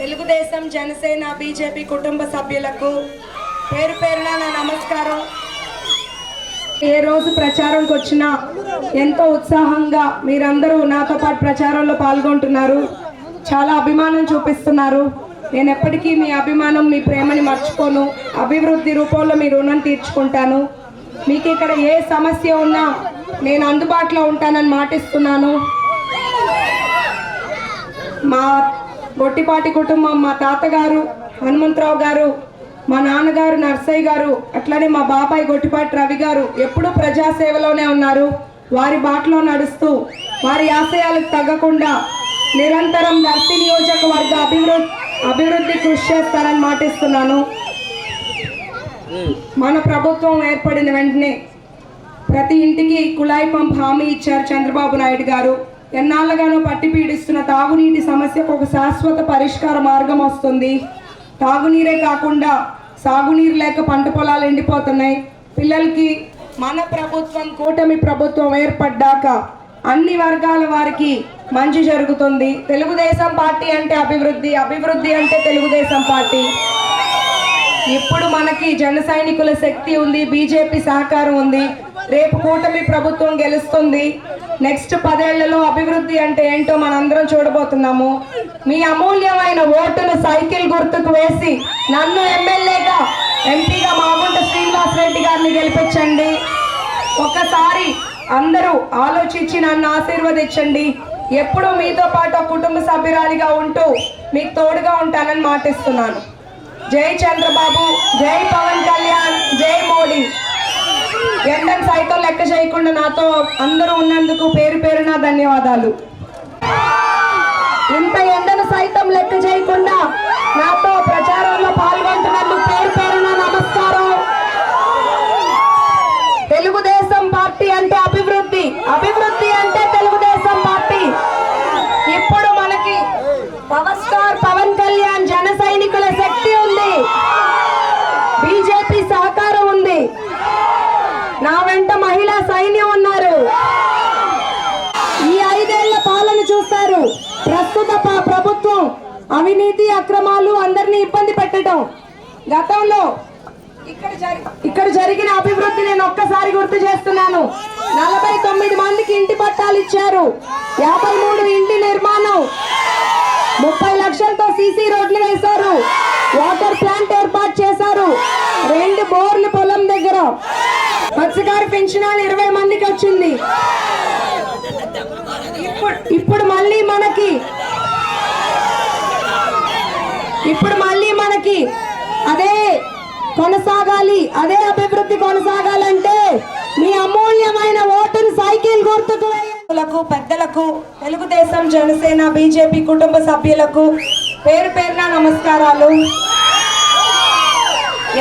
Telugu Desam Janasena BJP కుటుంబ సభ్యులకు పేరు పేరున నా నమస్కారం. ఏ రోజు ప్రచారంకి వచ్చినా ఎంతో ఉత్సాహంగా మీరందరూ నాతో పాటు ప్రచారంలో పాల్గొంటున్నారు. చాలా అభిమానం చూపిస్తున్నారు. నేను ఎప్పటికీ మీ అభిమానం మీ ప్రేమని మర్చిపోను. అభివృద్ధి రూపంలో మీ రుణం తీర్చుకుంటాను. మీకు ఇక్కడ ఏ సమస్య ఉన్నా నేను అందుబాటులో ఉంటానని మాటిస్తున్నాను. మా గొట్టిపాటి కుటుంబం మా తాతగారు హనుమంతరావు గారు మా నాన్నగారు నర్సయ్య గారు అట్లనే మా బాబాయ్ గొట్టిపాటి రవి గారు ఎప్పుడూ ప్రజాసేవలోనే ఉన్నారు. వారి బాటలో నడుస్తూ వారి ఆశయాలకు తగ్గకుండా నిరంతరం నర్సి నియోజకవర్గ అభివృద్ధి అభివృద్ధి కృషి చేస్తారని మాటిస్తున్నాను. మన ప్రభుత్వం ఏర్పడిన వెంటనే ప్రతి ఇంటికి కుళాయి పంప్ హామీ ఇచ్చారు చంద్రబాబు నాయుడు గారు. ఎన్నాళ్ళగానో పట్టి పీడిస్తున్న తాగునీటి సమస్యకు ఒక శాశ్వత పరిష్కార మార్గం వస్తుంది. తాగునీరే కాకుండా సాగునీరు లేక పంట పొలాలు ఎండిపోతున్నాయి. పిల్లలకి మన ప్రభుత్వం కూటమి ప్రభుత్వం ఏర్పడ్డాక అన్ని వర్గాల వారికి మంచి జరుగుతుంది. తెలుగుదేశం పార్టీ అంటే అభివృద్ధి అభివృద్ధి అంటే తెలుగుదేశం పార్టీ. ఇప్పుడు మనకి జన సైనికుల శక్తి ఉంది బీజేపీ సహకారం ఉంది. రేపు కూటమి ప్రభుత్వం గెలుస్తుంది. నెక్స్ట్ పదేళ్ళలో అభివృద్ధి అంటే ఏంటో మనందరం చూడబోతున్నాము. మీ అమూల్యమైన ఓటును సైకిల్ గుర్తుకు వేసి నన్ను ఎమ్మెల్యేగా ఎంపీగా మాగుంట శ్రీనివాస్ రెడ్డి గారిని గెలిపించండి. ఒకసారి అందరూ ఆలోచించి నన్ను ఆశీర్వదించండి. ఎప్పుడూ మీతో పాటు కుటుంబ సభ్యురాలిగా ఉంటూ మీకు తోడుగా ఉంటానని మాటిస్తున్నాను. జై చంద్రబాబు జై పవన్ కళ్యాణ్ జై మోడీ. ఎండను సైతం లెక్క చేయకుండా నాతో అందరూ ఉన్నందుకు పేరు పేరున ధన్యవాదాలు. ఇంత ఎండను సైతం లెక్క చేయకుండా నాతో ప్రచారంలో పాల్గొంటున్నందుకు పేరు పేరున నమస్కారం తెలుగుదేశం పార్టీ అంటే అభివృద్ధి అభివృద్ధి అంటే తెలుగుదేశం పార్టీ ఇప్పుడు మనకి పవర్ స్టార్ పవన్ కళ్యాణ్ జన సైనికుల శక్తి ఉంది బీజేపీ సహకారం ఉంది నా వెంట మహిళా సైన్యం ఉన్నారు ఈ ఐదేళ్ళ పాలన చూస్తారు ప్రస్తుత ప్రభుత్వం అవినీతి అక్రమాలు అందరినీ ఇబ్బంది పెట్టడం. గతంలో ఇక్కడ ఇక్కడ జరిగిన అభివృద్ధి నేను ఒక్కసారి గుర్తు చేస్తున్నాను. నలభై తొమ్మిది మందికి ఇంటి పట్టాలు ఇచ్చారు. యాభై మూడు ఇంటి నిర్మాణం. ముప్పై లక్షలతో సీసీ రోడ్లు వేశారు. వాటర్ ప్లాంట్ ఏర్పాటు చేశారు. రెండు బోర్లు పొలం దగ్గర. మత్స్యకారు పెన్షన్ ఇరవై మందికి వచ్చింది. ఇప్పుడు ఇప్పుడు మళ్ళీ మనకి. ఇప్పుడు మళ్ళీ మనకి అదే కొనసాగాలి అదే అభివృద్ధి కొనసాగాలంటే మీ అమూల్యమైన ఓటును సైకిల్ గుర్తుకు పెద్దలకు తెలుగుదేశం జనసేన బీజేపీ కుటుంబ సభ్యులకు పేరు పేరున నమస్కారాలు.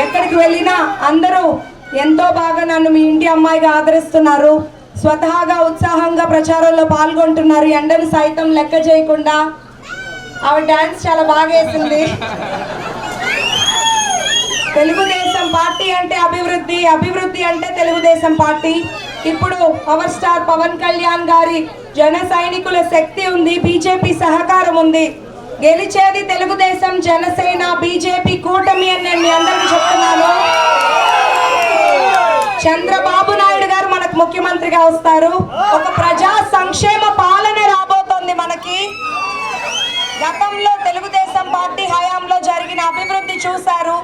ఎక్కడికి వెళ్ళినా అందరూ ఎంతో బాగా నన్ను మీ ఇంటి అమ్మాయిగా ఆదరిస్తున్నారు. స్వతహాగా ఉత్సాహంగా ప్రచారంలో పాల్గొంటున్నారు. ఎండను సైతం లెక్క చేయకుండా ఆవిడ డాన్స్ చాలా బాగా వేసింది. తెలుగుదేశం పార్టీ అంటే అభివృద్ధి అభివృద్ధి అంటే తెలుగుదేశం పార్టీ. ఇప్పుడు పవర్ స్టార్ పవన్ కళ్యాణ్ గారి జన సైనికుల శక్తి ఉంది బీజేపీ సహకారం ఉంది. గెలిచేది తెలుగుదేశం జనసేన బీజేపీ కూటమి అని నేను మీ అందరికీ చెప్తున్నాను. చంద్రబాబు నాయుడు ముఖ్యమంత్రిగా వస్తారు. ఒక ప్రజా సంక్షేమ పాలన రాబోతోంది మనకి. గతంలో తెలుగుదేశం పార్టీ హయాంలో జరిగిన అభివృద్ధి చూశారు.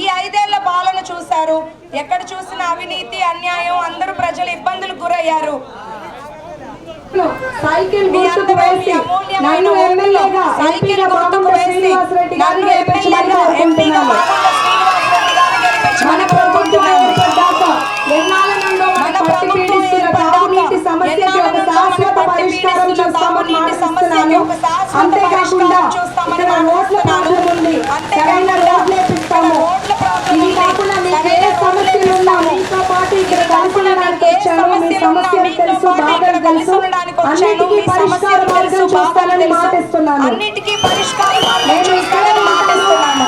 ఈ ఐదేళ్ళ పాలన చూశారు. ఎక్కడ చూసిన అవినీతి అన్యాయం అందరూ ప్రజలు ఇబ్బందులకు గురయ్యారు. సైకిల్ అంతేకాకుండా ఇక్కడ రోడ్ల ప్రాబ్లం ఉంది. సరైన రోడ్లు వేపిస్తాము ఇవి కాకుండా మీకు ఏ సమస్యలు ఉన్నా మీతో పాటు ఇక్కడ కలుసుకునడానికి వచ్చాను. మీ సమస్యలు తెలుసు బాధలు తెలుసు. అన్నిటికీ పరిష్కార మార్గం చూస్తానని మాటిస్తున్నాను. నేను ఇక్కడే మాటిస్తున్నాను.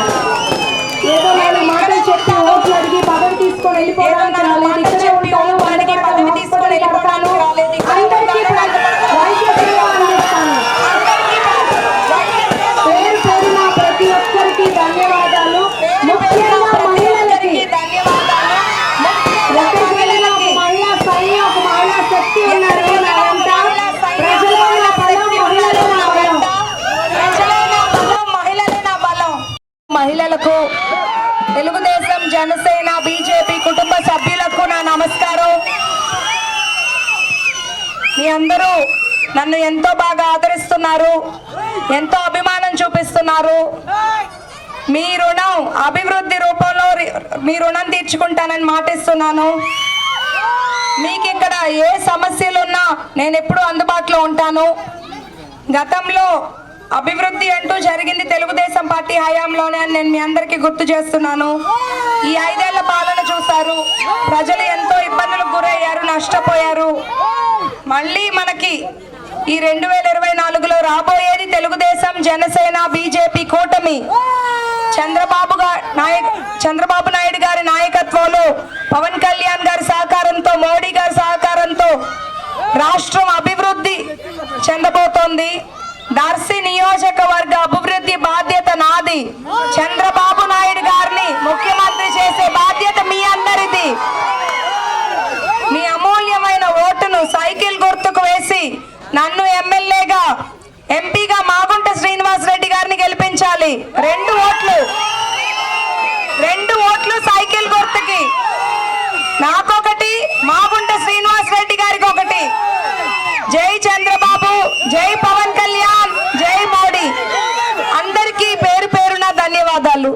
ఏదో నేను మాటలు చెప్పి ఓట్లు అడిగి పదవి తీసుకొని వెళ్ళిపోవడానికి మీ అందరూ నన్ను ఎంతో బాగా ఆదరిస్తున్నారు ఎంతో అభిమానం చూపిస్తున్నారు. మీ రుణం అభివృద్ధి రూపంలో మీ రుణం తీర్చుకుంటానని మాటిస్తున్నాను. మీకు ఇక్కడ ఏ సమస్యలున్నా నేను ఎప్పుడూ అందుబాటులో ఉంటాను. గతంలో అభివృద్ధి అంటూ జరిగింది తెలుగుదేశం పార్టీ హయాంలోనే అని నేను మీ అందరికీ గుర్తు చేస్తున్నాను. ఈ ఐదేళ్ళ పాలన చూశారు. ప్రజలు ఎంతో ఇబ్బందులకు గురయ్యారు నష్టపోయారు. మళ్ళీ మనకి ఈ రెండు వేల ఇరవై నాలుగులో రాబోయేది తెలుగుదేశం జనసేన బీజేపీ కూటమి. చంద్రబాబు నాయక్ చంద్రబాబు నాయుడు గారి నాయకత్వంలో పవన్ కళ్యాణ్ గారి సహకారంతో మోడీ గారి సహకారంతో రాష్ట్రం అభివృద్ధి చెందబోతోంది. దర్శి నియోజకవర్గ అభివృద్ధి బాధ్యత నాది. చంద్రబాబు నాయుడు గారిని ముఖ్యమంత్రి చేసే బాధ్యత మీ అందరిది మీ అమూల్యమైన ఓటును సైకిల్ గుర్తుకు వేసి నన్ను ఎమ్మెల్యేగా ఎంపీగా మాగుంట శ్రీనివాస్ రెడ్డి గారిని గెలిపించాలి. రెండు ఓట్లు. రెండు ఓట్లు సైకిల్ గుర్తుకి. నాకొకటి మాగుంట శ్రీనివాస్ రెడ్డి గారికి ఒకటి. జై చంద్రబాబు జై పవన్ కళ్యాణ్ జై మోడీ. అందరికీ పేరు పేరున ధన్యవాదాలు.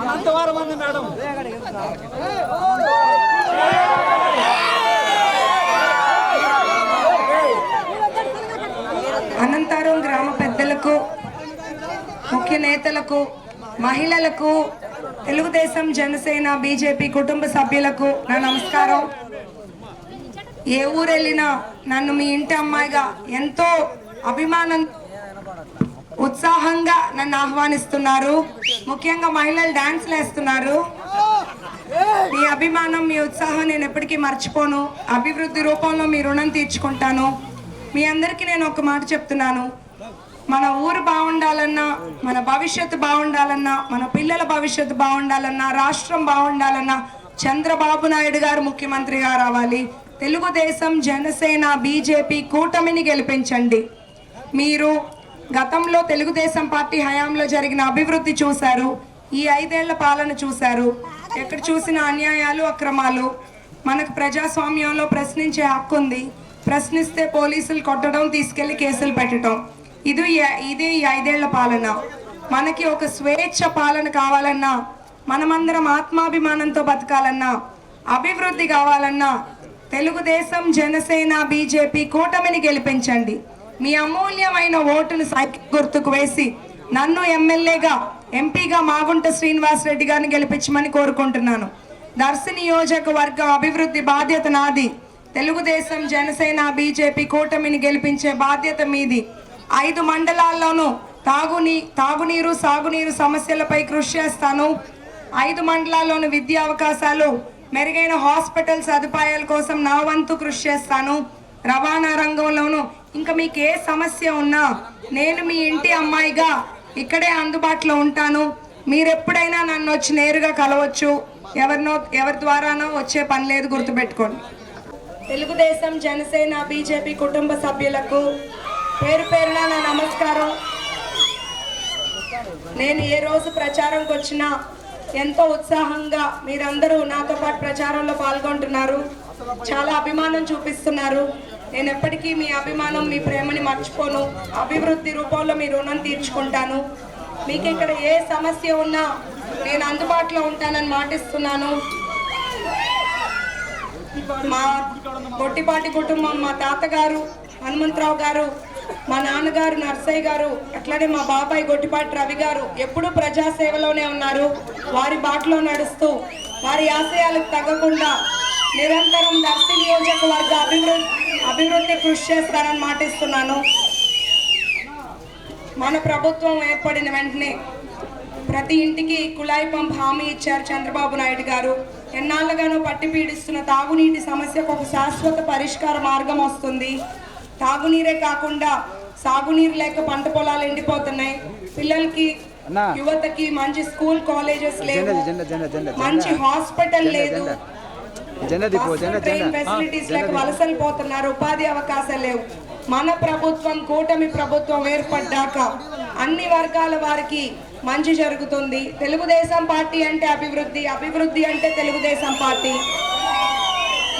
అనంతవారం అంది మేడం అనంతరం గ్రామ పెద్దలకు నేతలకు మహిళలకు తెలుగుదేశం జనసేన బీజేపీ కుటుంబ సభ్యులకు నా నమస్కారం. ఏ ఊరు వెళ్ళినా నన్ను మీ ఇంటి అమ్మాయిగా ఎంతో అభిమానం ఉత్సాహంగా నన్ను ఆహ్వానిస్తున్నారు. ముఖ్యంగా మహిళలు డాన్స్లు వేస్తున్నారు. మీ అభిమానం మీ ఉత్సాహం నేను ఎప్పటికీ మర్చిపోను. అభివృద్ధి రూపంలో మీ రుణం తీర్చుకుంటాను. మీ అందరికీ నేను ఒక మాట చెప్తున్నాను. మన ఊరు బాగుండాలన్నా మన భవిష్యత్తు బాగుండాలన్నా మన పిల్లల భవిష్యత్తు బాగుండాలన్నా రాష్ట్రం బాగుండాలన్నా చంద్రబాబు నాయుడు గారు ముఖ్యమంత్రిగా రావాలి. తెలుగుదేశం జనసేన బీజేపీ కూటమిని గెలిపించండి. మీరు గతంలో తెలుగుదేశం పార్టీ హయాంలో జరిగిన అభివృద్ధి చూశారు. ఈ ఐదేళ్ళ పాలన చూశారు. ఎక్కడ చూసిన అన్యాయాలు అక్రమాలు? మనకు ప్రజాస్వామ్యంలో ప్రశ్నించే హక్కు ఉంది ప్రశ్నిస్తే పోలీసులు కొట్టడం తీసుకెళ్ళి కేసులు పెట్టడం ఇది ఇది ఈ ఐదేళ్ళ పాలన. మనకి ఒక స్వేచ్ఛ పాలన కావాలన్నా మనమందరం ఆత్మాభిమానంతో బతకాలన్నా అభివృద్ధి కావాలన్నా తెలుగుదేశం జనసేన బీజేపీ కూటమిని గెలిపించండి. మీ అమూల్యమైన ఓటును సైకిల్ గుర్తుకు వేసి నన్ను ఎమ్మెల్యేగా ఎంపీగా మాగుంట శ్రీనివాస్ రెడ్డి గారిని గెలిపించమని కోరుకుంటున్నాను. దర్శి నియోజకవర్గ అభివృద్ధి బాధ్యత నాది. తెలుగుదేశం జనసేన బీజేపీ కూటమిని గెలిపించే బాధ్యత మీది. ఐదు మండలాల్లోనూ తాగునీ తాగునీరు సాగునీరు సమస్యలపై కృషి చేస్తాను. ఐదు మండలాల్లోని విద్యా అవకాశాలు మెరుగైన హాస్పిటల్ సదుపాయాల కోసం నా వంతు కృషి చేస్తాను. రవాణా రంగంలోనూ ఇంకా మీకు ఏ సమస్య ఉన్నా నేను మీ ఇంటి అమ్మాయిగా ఇక్కడే అందుబాటులో ఉంటాను. మీరెప్పుడైనా నన్ను వచ్చి నేరుగా కలవచ్చు. ఎవరినో ఎవరి ద్వారానో వచ్చే పని లేదు గుర్తుపెట్టుకోండి. తెలుగుదేశం జనసేన బీజేపీ కుటుంబ సభ్యులకు పేరు పేరున నా నమస్కారం. నేను ఏ రోజు ప్రచారంకి వచ్చినా ఎంతో ఉత్సాహంగా మీరందరూ నాతో పాటు ప్రచారంలో పాల్గొంటున్నారు. చాలా అభిమానం చూపిస్తున్నారు. నేను ఎప్పటికీ మీ అభిమానం మీ ప్రేమని మర్చిపోను. అభివృద్ధి రూపంలో మీ రుణం తీర్చుకుంటాను. మీకు ఇక్కడ ఏ సమస్య ఉన్నా నేను అందుబాటులో ఉంటానని మాటిస్తున్నాను. మా గొట్టిపాటి కుటుంబం మా తాతగారు హనుమంతరావు గారు మా నాన్నగారు నర్సయ్య గారు అట్లానే మా బాబాయ్ గొట్టిపాటి రవి గారు ఎప్పుడూ ప్రజాసేవలోనే ఉన్నారు. వారి బాటలో నడుస్తూ వారి ఆశయాలకు తగ్గకుండా నిరంతరం దర్శి నియోజకవర్గ అభివృద్ధి అభివృద్ధి కృషి చేస్తానని మాటిస్తున్నాను. మన ప్రభుత్వం ఏర్పడిన వెంటనే ప్రతి ఇంటికి కుళాయి పంప్ హామీ ఇచ్చారు చంద్రబాబు నాయుడు గారు. ఎన్నాళ్ళగానో పట్టి పీడిస్తున్న తాగునీటి సమస్యకు ఒక శాశ్వత పరిష్కార మార్గం వస్తుంది. తాగునీరే కాకుండా సాగునీరు లేక పంట పొలాలు ఎండిపోతున్నాయి. పిల్లలకి. యువతకి మంచి స్కూల్ కాలేజెస్ జెండా మంచి హాస్పిటల్ లేదు. ఫెసిలిటీస్ లేక వలసలు పోతున్నారు. ఉపాధి అవకాశాలు లేవు. మన ప్రభుత్వం కూటమి ప్రభుత్వం ఏర్పడ్డాక అన్ని వర్గాల వారికి మంచి జరుగుతుంది. తెలుగుదేశం పార్టీ అంటే అభివృద్ధి అభివృద్ధి అంటే తెలుగుదేశం పార్టీ.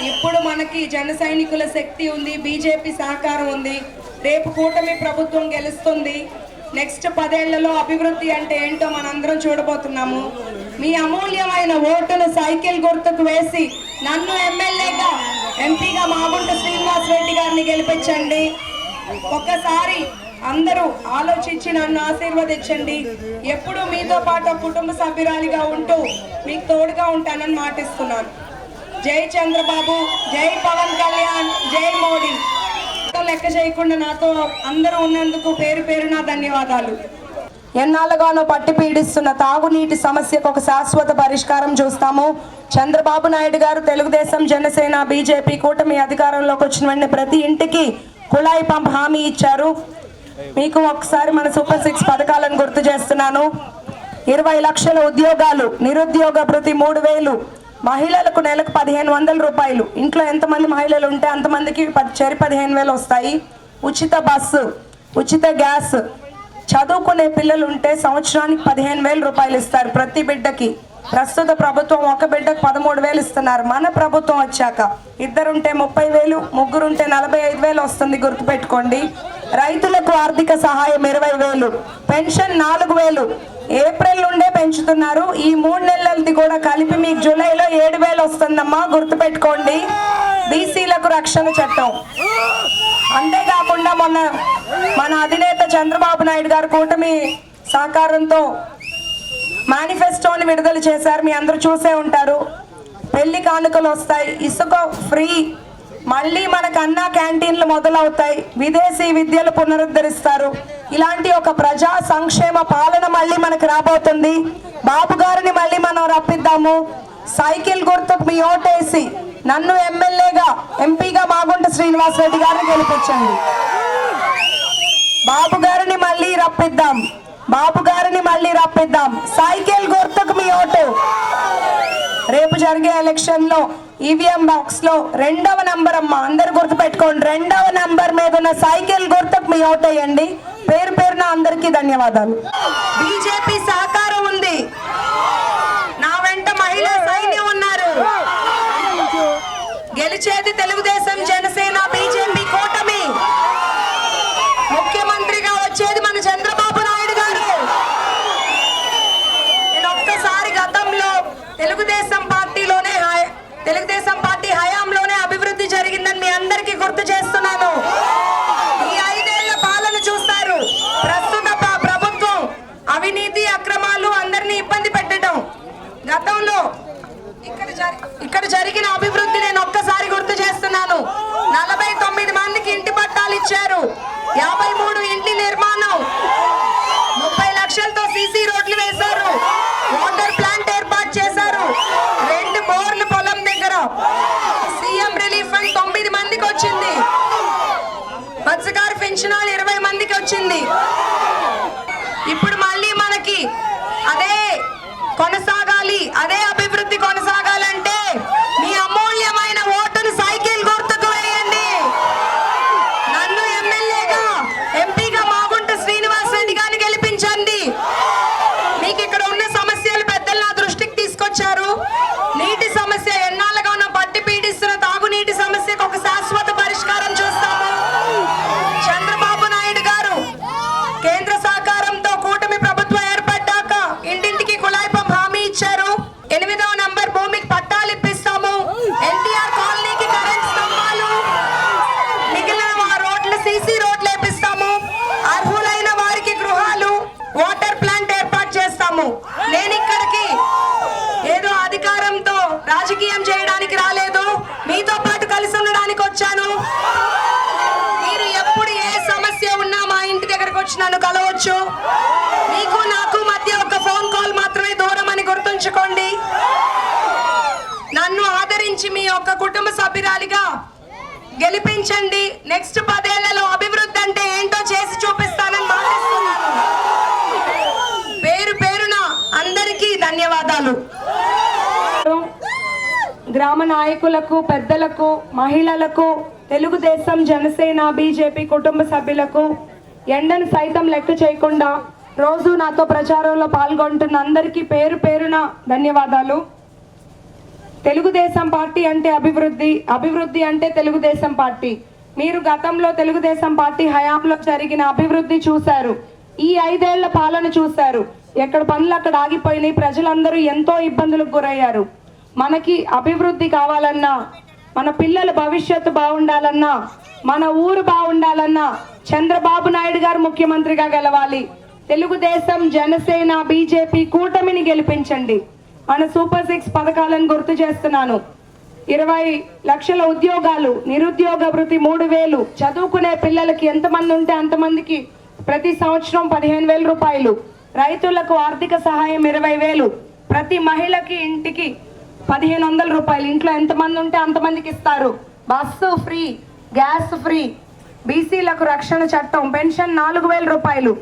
ఇప్పుడు మనకి జన సైనికుల శక్తి ఉంది బీజేపీ సహకారం ఉంది. రేపు కూటమి ప్రభుత్వం గెలుస్తుంది. నెక్స్ట్ పదేళ్ళలో అభివృద్ధి అంటే ఏంటో మనందరం చూడబోతున్నాము. మీ అమూల్యమైన ఓటును సైకిల్ గుర్తుకు వేసి నన్ను ఎమ్మెల్యేగా ఎంపీగా మాగుంట శ్రీనివాస్ రెడ్డి గారిని గెలిపించండి. ఒక్కసారి అందరూ ఆలోచించి నన్ను ఆశీర్వదించండి. ఎప్పుడు మీతో పాటు కుటుంబ సభ్యురాలిగా ఉంటూ మీకు తోడుగా ఉంటానని మాటిస్తున్నాను. జై చంద్రబాబు జై పవన్ కళ్యాణ్ జై మోడీ. లెక్క చేయకుండా నాతో అందరూ ఉన్నందుకు పేరు పేరున ధన్యవాదాలు. ఎన్నాళ్ళుగానో పట్టి పీడిస్తున్న తాగునీటి సమస్యకు ఒక శాశ్వత పరిష్కారం చూస్తాము. చంద్రబాబు నాయుడు గారు తెలుగుదేశం జనసేన బీజేపీ కూటమి అధికారంలోకి వచ్చిన వెంటనే ప్రతి ఇంటికి కుళాయి పంప్ హామీ ఇచ్చారు. మీకు ఒకసారి మన సూపర్ సిక్స్ పథకాలను గుర్తు చేస్తున్నాను. ఇరవై లక్షల ఉద్యోగాలు నిరుద్యోగ ప్రతి మూడు వేలు. మహిళలకు నెలకు పదిహేను వందల రూపాయలు. ఇంట్లో ఎంతమంది మహిళలు ఉంటే అంతమందికి పది చెరి పదిహేను వేలు వస్తాయి. ఉచిత బస్సు ఉచిత గ్యాస్. చదువుకునే పిల్లలు ఉంటే సంవత్సరానికి పదిహేను వేల రూపాయలు ఇస్తారు ప్రతి బిడ్డకి. ప్రస్తుత ప్రభుత్వం ఒక బిడ్డకు పదమూడు వేలు ఇస్తున్నారు. మన ప్రభుత్వం వచ్చాక ఇద్దరుంటే ముప్పై వేలు ముగ్గురుంటే నలభై ఐదు వేలు వస్తుంది గుర్తుపెట్టుకోండి. రైతులకు ఆర్థిక సహాయం ఇరవై వేలు పెన్షన్ నాలుగు వేలు ఏప్రిల్ నుండే పెంచుతున్నారు. ఈ మూడు నెలలది కూడా కలిపి మీకు జూలైలో ఏడు వేలు వస్తుందమ్మా. గుర్తుపెట్టుకోండి. బీసీలకు రక్షణ చట్టం. అంతేకాకుండా మొన్న మన అధినేత చంద్రబాబు నాయుడు గారు కూటమి సహకారంతో మేనిఫెస్టోని విడుదల చేశారు. మీ అందరూ చూసే ఉంటారు. పెళ్ళి కానుకలు వస్తాయి. ఇసుక ఫ్రీ. మళ్ళీ మనకు అన్నా క్యాంటీన్లు మొదలవుతాయి. విదేశీ విద్యలు పునరుద్ధరిస్తారు. ఇలాంటి ఒక ప్రజా సంక్షేమ పాలన మళ్ళీ మనకు రాబోతుంది. బాబు గారిని మళ్ళీ మనం రప్పిద్దాము. సైకిల్ గుర్తుకు మీ ఓటేసి నన్ను ఎమ్మెల్యేగా ఎంపీగా మాగుంట శ్రీనివాస్ రెడ్డి గారిని గెలిపించండి. బాబు గారిని మళ్ళీ రప్పిద్దాం. బాబు గారిని మళ్ళీ రప్పిద్దాం. సైకిల్ గుర్తుకు మీ ఓటు. రేపు జరిగే ఎలక్షన్లో ఈవీఎం బాక్స్లో రెండవ నంబర్ అమ్మా అందరు గుర్తు పెట్టుకోండి రెండవ నంబర్ మీద ఉన్న సైకిల్ గుర్తుకు మీ ఓటు వేయండి పేరు పేరున అందరికీ ధన్యవాదాలు. బీజేపీ సహకారం ఉంది. నా వెంట మహిళా సైన్యం ఉన్నారు. గెలిచేది తెలుగుదేశం జనసేన బీజేపీ కూటమి ముఖ్యమంత్రిగా వచ్చేది మన చంద్రబాబు నాయుడు గారు నేను ఒక్కసారి గతంలో తెలుగుదేశం పార్టీలోనే హయ- తెలుగుదేశం పార్టీ హయాంలోనే అభివృద్ధి జరిగిందని మీ అందరికీ గుర్తు చేస్తున్నాను ఈ ఐదేళ్ళ పాలన చూస్తారు ప్రస్తుత ప్ర- ప్రభుత్వం అవినీతి అక్రమాలు అందరినీ ఇబ్బంది పెట్టడం గతంలో ఇక్కడ జరి- ఇక్కడ జరిగిన అభివృద్ధి నేను ఒక్కసారి గుర్తు చేస్తున్నాను నలభై తొమ్మిది మందికి ఇంటి పట్టాలు ఇచ్చారు యాభై మూడు ఇంటి నిర్మాణం ముప్పై లక్షలతో సీసీ రోడ్లు వేశారు వాటర్ ప్లాంట్ ఏర్పాటు చేశారు రెండు బోర్లు పొలం దగ్గర సీఎం రిలీఫ్ ఫండ్ తొమ్మిది మందికి వచ్చింది మత్స్యకారు పెన్షనాలు ఇరవై మందికి వచ్చింది ఇప్పుడు మళ్ళీ మనకి అదే కొనసాగ గుర్తుంచుకోండి నన్ను ఆదరించి మీ యొక్క కుటుంబ సభ్యురాలిగా గెలిపించండి. నెక్స్ట్ పదేళ్ళలో అభివృద్ధి అంటే ఏంటో చేసి చూపిస్తానని మాటిస్తున్నాను పేరు పేరున అందరికీ ధన్యవాదాలు. గ్రామ నాయకులకు పెద్దలకు మహిళలకు తెలుగుదేశం జనసేన బీజేపీ కుటుంబ సభ్యులకు ఎండను సైతం లెక్క చేయకుండా రోజు నాతో ప్రచారంలో పాల్గొంటున్న అందరికీ పేరు పేరున ధన్యవాదాలు. తెలుగుదేశం పార్టీ అంటే అభివృద్ధి అభివృద్ధి అంటే తెలుగుదేశం పార్టీ. మీరు గతంలో తెలుగుదేశం పార్టీ హయాంలో జరిగిన అభివృద్ధి చూశారు. ఈ ఐదేళ్ళ పాలన చూశారు. ఎక్కడ పనులు అక్కడ ఆగిపోయినాయి. ప్రజలందరూ ఎంతో ఇబ్బందులకు గురయ్యారు. మనకి అభివృద్ధి కావాలన్నా మన పిల్లల భవిష్యత్తు బాగుండాలన్నా మన ఊరు బాగుండాలన్నా చంద్రబాబు నాయుడు గారు ముఖ్యమంత్రిగా గెలవాలి. తెలుగుదేశం జనసేన బీజేపీ కూటమిని గెలిపించండి. మన సూపర్ సిక్స్ పథకాలను గుర్తు చేస్తున్నాను. ఇరవై లక్షల ఉద్యోగాలు నిరుద్యోగ వృత్తి మూడు వేలు చదువుకునే పిల్లలకి ఎంతమంది ఉంటే అంతమందికి ప్రతి సంవత్సరం పదిహేను వేల రూపాయలు. రైతులకు ఆర్థిక సహాయం ఇరవై వేలు. ప్రతి మహిళకి ఇంటికి పదిహేను వందల రూపాయలు. ఇంట్లో ఎంతమంది ఉంటే అంతమందికి ఇస్తారు. బస్సు ఫ్రీ గ్యాస్ ఫ్రీ బీసీలకు రక్షణ చట్టం పెన్షన్ నాలుగు వేల రూపాయలు.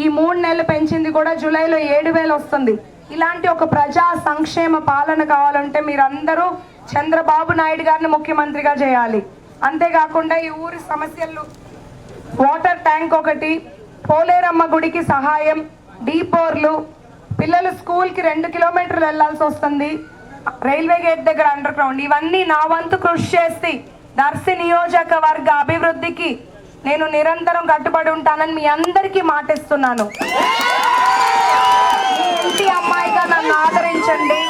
ఈ మూడు నెలలు పెంచింది కూడా జూలైలో ఏడు వేలు వస్తుంది. ఇలాంటి ఒక ప్రజా సంక్షేమ పాలన కావాలంటే మీరందరూ చంద్రబాబు నాయుడు గారిని ముఖ్యమంత్రిగా చేయాలి. అంతేకాకుండా ఈ ఊరి సమస్యలు వాటర్ ట్యాంక్ ఒకటి పోలేరమ్మ గుడికి సహాయం డీపోర్లు పిల్లలు స్కూల్కి రెండు కిలోమీటర్లు వెళ్ళాల్సి వస్తుంది. రైల్వే గేట్ దగ్గర అండర్ గ్రౌండ్ ఇవన్నీ నా వంతు కృషి చేసి దర్శి నియోజకవర్గ అభివృద్ధికి నేను నిరంతరం కట్టుబడి ఉంటానని మీ అందరికీ మాటిస్తున్నాను. మీ ఇంటి అమ్మాయిగా నన్ను ఆదరించండి.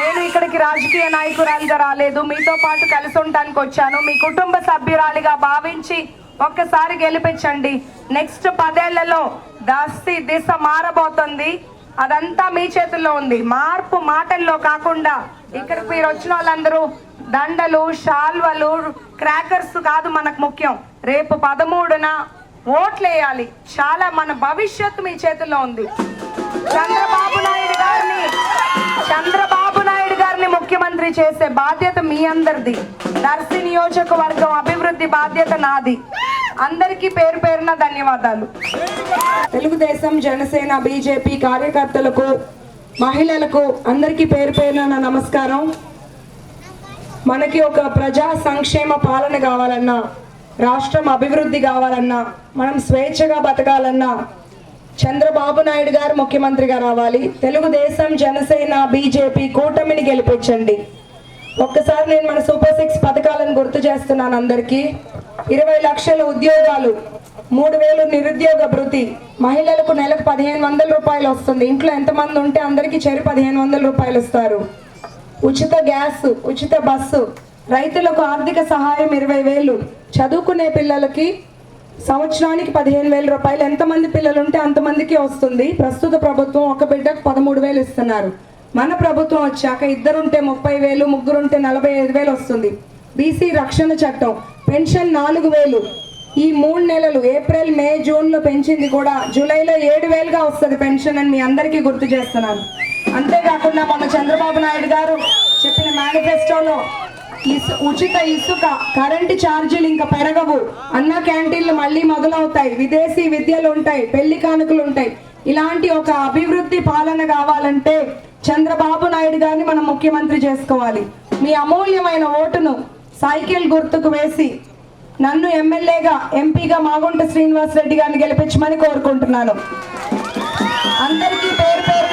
నేను ఇక్కడికి రాజకీయ నాయకురాలిగా రాలేదు. మీతో పాటు కలిసి ఉండటానికి వచ్చాను. మీ కుటుంబ సభ్యురాలిగా భావించి ఒక్కసారి గెలిపించండి. నెక్స్ట్ పదేళ్ళలో దస్తి దిశ మారబోతుంది. అదంతా మీ చేతుల్లో ఉంది. మార్పు మాటల్లో కాకుండా ఇక్కడికి మీరు వచ్చిన వాళ్ళందరూ దండలు షాల్వలు క్రాకర్స్ కాదు మనకు ముఖ్యం. రేపు పదమూడున ఓట్లేయాలి. చాలా మన భవిష్యత్తు మీ చేతుల్లో ఉంది. చంద్రబాబు నాయుడు గారిని చంద్రబాబు నాయుడు గారిని ముఖ్యమంత్రి చేసే బాధ్యత మీ అందరిది. దర్శి నియోజకవర్గం అభివృద్ధి బాధ్యత నాది. అందరికీ పేరు పేరున ధన్యవాదాలు. తెలుగుదేశం జనసేన బీజేపీ కార్యకర్తలకు మహిళలకు అందరికీ పేరు పేరున నమస్కారం. మనకి ఒక ప్రజా సంక్షేమ పాలన కావాలన్నా రాష్ట్రం అభివృద్ధి కావాలన్నా మనం స్వేచ్ఛగా బతకాలన్నా చంద్రబాబు నాయుడు గారు ముఖ్యమంత్రిగా రావాలి. తెలుగుదేశం జనసేన బీజేపీ కూటమిని గెలిపించండి. ఒక్కసారి నేను మన సూపర్ సిక్స్ పథకాలను గుర్తు చేస్తున్నాను అందరికీ. ఇరవై లక్షల ఉద్యోగాలు మూడు వేలు నిరుద్యోగ భృతి. మహిళలకు నెలకు పదిహేను వందల రూపాయలు వస్తుంది. ఇంట్లో ఎంతమంది ఉంటే అందరికీ చెరి పదిహేను వందల రూపాయలు ఇస్తారు ఉచిత గ్యాస్ ఉచిత బస్సు రైతులకు ఆర్థిక సహాయం ఇరవై వేలు. చదువుకునే పిల్లలకి సంవత్సరానికి పదిహేను వేల రూపాయలు. ఎంతమంది పిల్లలు ఉంటే అంతమందికి వస్తుంది. ప్రస్తుత ప్రభుత్వం ఒక బిడ్డకు పదమూడు వేలు ఇస్తున్నారు. మన ప్రభుత్వం వచ్చాక ఇద్దరుంటే ముప్పై వేలు ముగ్గురుంటే నలభై ఐదు వేలు వస్తుంది. బీసీ రక్షణ చట్టం పెన్షన్ నాలుగు వేలు. ఈ మూడు నెలలు ఏప్రిల్ మే జూన్లో పెంచింది కూడా జూలైలో ఏడు వేలుగా వస్తుంది పెన్షన్ అని మీ అందరికీ గుర్తు చేస్తున్నాను. అంతేకాకుండా మన చంద్రబాబు నాయుడు గారు చెప్పిన మేనిఫెస్టోలో ఇసు ఉచిత ఇసుక కరెంటు ఛార్జీలు ఇంకా పెరగవు. అన్న క్యాంటీన్లు మళ్ళీ మొదలవుతాయి. విదేశీ విద్యలు ఉంటాయి పెళ్ళి కానుకలు ఉంటాయి. ఇలాంటి ఒక అభివృద్ధి పాలన కావాలంటే చంద్రబాబు నాయుడు గారిని మనం ముఖ్యమంత్రి చేసుకోవాలి. మీ అమూల్యమైన ఓటును సైకిల్ గుర్తుకు వేసి నన్ను ఎమ్మెల్యేగా ఎంపీగా మాగుంట శ్రీనివాస్ రెడ్డి గారిని గెలిపించమని కోరుకుంటున్నాను. అందరికీ పేరు పేరు